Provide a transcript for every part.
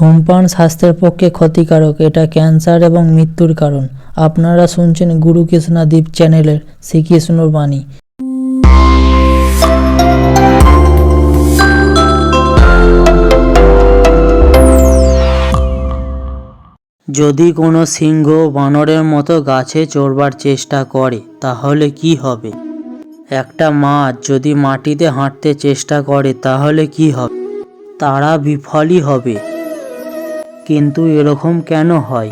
ধূমপান স্বাস্থ্যের পক্ষে ক্ষতিকারক। এটা ক্যান্সার এবং মৃত্যুর কারণ। আপনারা শুনছেন গুরু কৃষ্ণা দ্বীপ চ্যানেলের শ্রীকৃষ্ণর বাণী। যদি কোনো সিংহ বানরের মতো গাছে চড়বার চেষ্টা করে, তাহলে কি হবে? একটা মাছ যদি মাটিতে হাঁটতে চেষ্টা করে, তাহলে কি হবে? তারা বিফলই হবে। কিন্তু এরকম কেন হয়?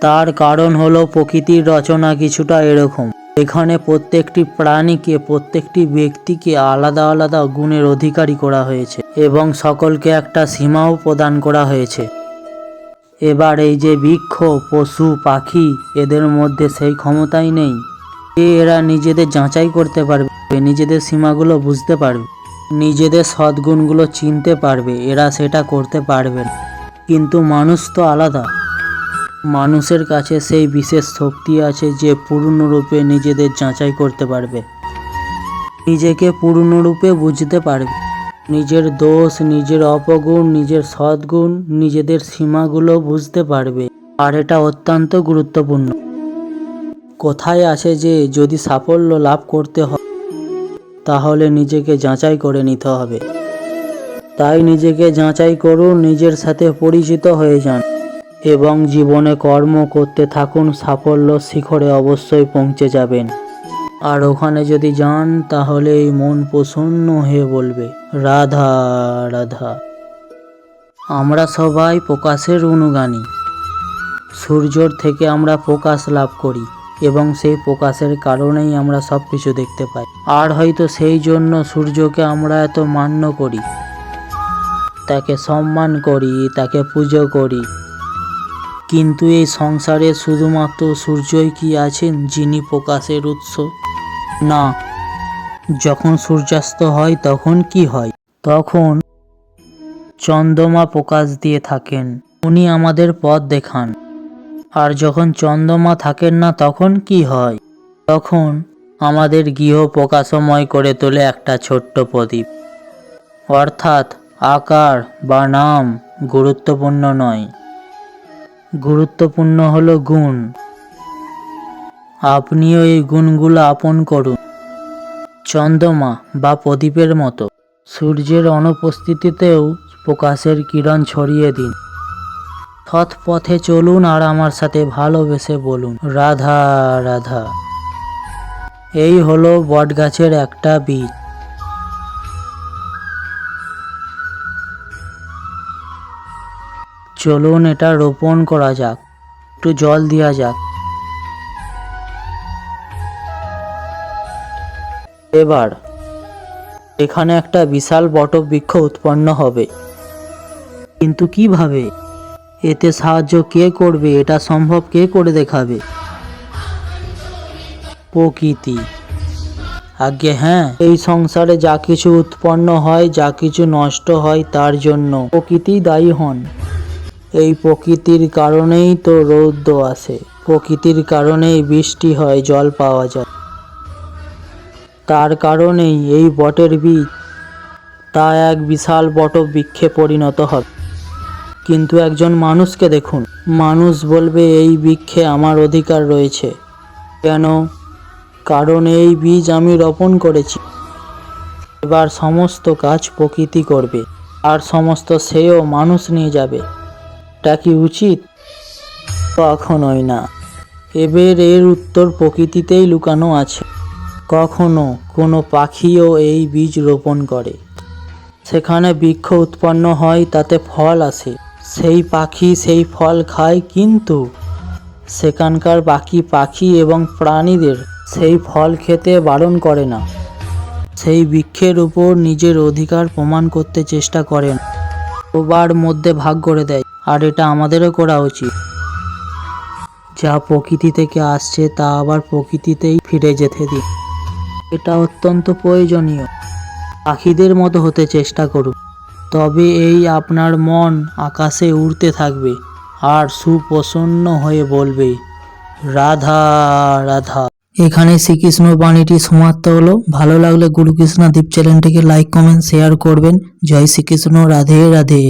তার কারণ হলো প্রকৃতির রচনা কিছুটা এরকম। এখানে প্রত্যেকটি প্রাণীকে, প্রত্যেকটি ব্যক্তিকে আলাদা আলাদা গুণের অধিকারী করা হয়েছে এবং সকলকে একটা সীমাও প্রদান করা হয়েছে। এবার এই যে বৃক্ষ, পশু, পাখি, এদের মধ্যে সেই ক্ষমতাই নেই। এরা নিজেদের যাচাই করতে পারবে, নিজেদের সীমাগুলো বুঝতে পারবে, নিজেদের সদ্গুণগুলো চিনতে পারবে, এরা সেটা করতে পারবে না। কিন্তু মানুষ তো আলাদা। মানুষের কাছে সেই বিশেষ শক্তি আছে যে পূর্ণরূপে নিজেদের যাচাই করতে পারবে। নিজেকে পূর্ণরূপে বুঝতে পারবে। নিজের দোষ, নিজের অপগুণ, নিজের সদ্গুণ, নিজেদের সীমাগুলো বুঝতে পারবে। আর এটা অত্যন্ত গুরুত্বপূর্ণ। কোথায় আছে যে যদি সাফল্য লাভ করতে হয়, তাহলে নিজেকে যাচাই করে নিতে হবে। তাই নিজেকে যাচাই করুন, নিজের সাথে পরিচিত হয়ে যান এবং জীবনে কর্ম করতে থাকুন, সাফল্য শিখরে অবশ্যই পৌঁছে যাবেন। আর ওখানে যদি যান, তাহলে এই মন প্রসন্ন হয়ে বলবে, রাধা রাধা। আমরা সবাই প্রকাশের অনুগামী। সূর্যর থেকে আমরা প্রকাশ লাভ করি এবং সেই প্রকাশের কারণেই আমরা সব কিছু দেখতে পাই। আর হয়তো সেই জন্য সূর্যকে আমরা এত মান্য করি। তাকে সম্মান করি, তাকে পুজো করি। কিন্তু এই সংসারে শুধুমাত্র সূর্যই কি আছেন যিনি প্রকাশের উৎস? না, যখন সূর্যাস্ত হয় তখন কি হয়? তখন চন্দ্রমা প্রকাশ দিয়ে থাকেন, উনি আমাদের পথ দেখান। আর যখন চন্দ্রমা থাকেন না তখন কি হয়? তখন আমাদের গৃহ প্রকাশময় করে তোলে একটা ছোট্ট প্রদীপ। অর্থাৎ আকার বা নাম গুরুত্বপূর্ণ নয়। গুরুত্বপূর্ণ হল গুণ। আপনিও এই গুণগুলো আপন করুন। চন্দ্রমা বা প্রদীপের মতো। সূর্যের অনুপস্থিতিতেও প্রকাশের কিরণ ছড়িয়ে দিন। সৎ পথে চলুন আর আমার সাথে ভালোবেসে বলুন, রাধা রাধা। এই হলো বটগাছের একটা বীজ। চলুন এটা রোপণ করা যাক। একটু জল দেওয়া যাক। এবার, এখানে একটা বিশাল বটবৃক্ষ উৎপন্ন হবে। কিন্তু কীভাবে? এতে সাহায্য কে করবে? এটা সম্ভব কে করে দেখাবে? প্রকৃতি। আগে হ্যাঁ এই সংসারে যা কিছু উৎপন্ন হয়, যা কিছু নষ্ট হয়, তার জন্য প্রকৃতি দায়ী হন। এই প্রকৃতির কারণেই তো রৌদ্র আসে। প্রকৃতির কারণেই বৃষ্টি হয়, জল পাওয়া যায়। তার কারণেই এই বটের বীজ তা এক বিশাল বটবৃক্ষে পরিণত হবে। কিন্তু একজন মানুষকে দেখুন। মানুষ বলবে, এই বৃক্ষে আমার অধিকার রয়েছে। কেন? কারণ এই বীজ আমি রোপণ করেছি। এবার সমস্ত কাজ প্রকৃতি করবে। আর সমস্ত শ্রেয় মানুষ নিয়ে যাবে। এটা কি উচিত? কখনোই না। এবার এর উত্তর প্রকৃতিতেই লুকানো আছে। কখনো কোনো পাখিও এই বীজ রোপণ করে। সেখানে বৃক্ষ উৎপন্ন হয়, তাতে ফল আসে। সেই পাখি সেই ফল খায়, কিন্তু সেখানকার বাকি পাখি এবং প্রাণীদের সেই ফল খেতে বারণ করে না। সেই বৃক্ষের উপর নিজের অধিকার প্রমাণ করতে চেষ্টা করেন সবার মধ্যে ভাগ করে দেয়, আর এটা আমাদেরও করা উচিত। যা প্রকৃতি থেকে আসছে, তা আবার প্রকৃতিতেই ফিরে যেতে দিন এটা অত্যন্ত প্রয়োজনীয়। পাখিদের মতো হতে চেষ্টা করুন। তবে এই আপনার মন আকাশে উড়তে থাকবে, আর সুপ্রসন্ন হয়ে বলবে, রাধা রাধা। এখানে শ্রীকৃষ্ণ বাণীটি সমাপ্ত হলো। ভালো লাগলে গুরুকৃষ্ণা দ্বীপ চ্যানেলটিকে লাইক কমেন্ট শেয়ার করবেন। জয় শ্রীকৃষ্ণ। রাধে রাধে।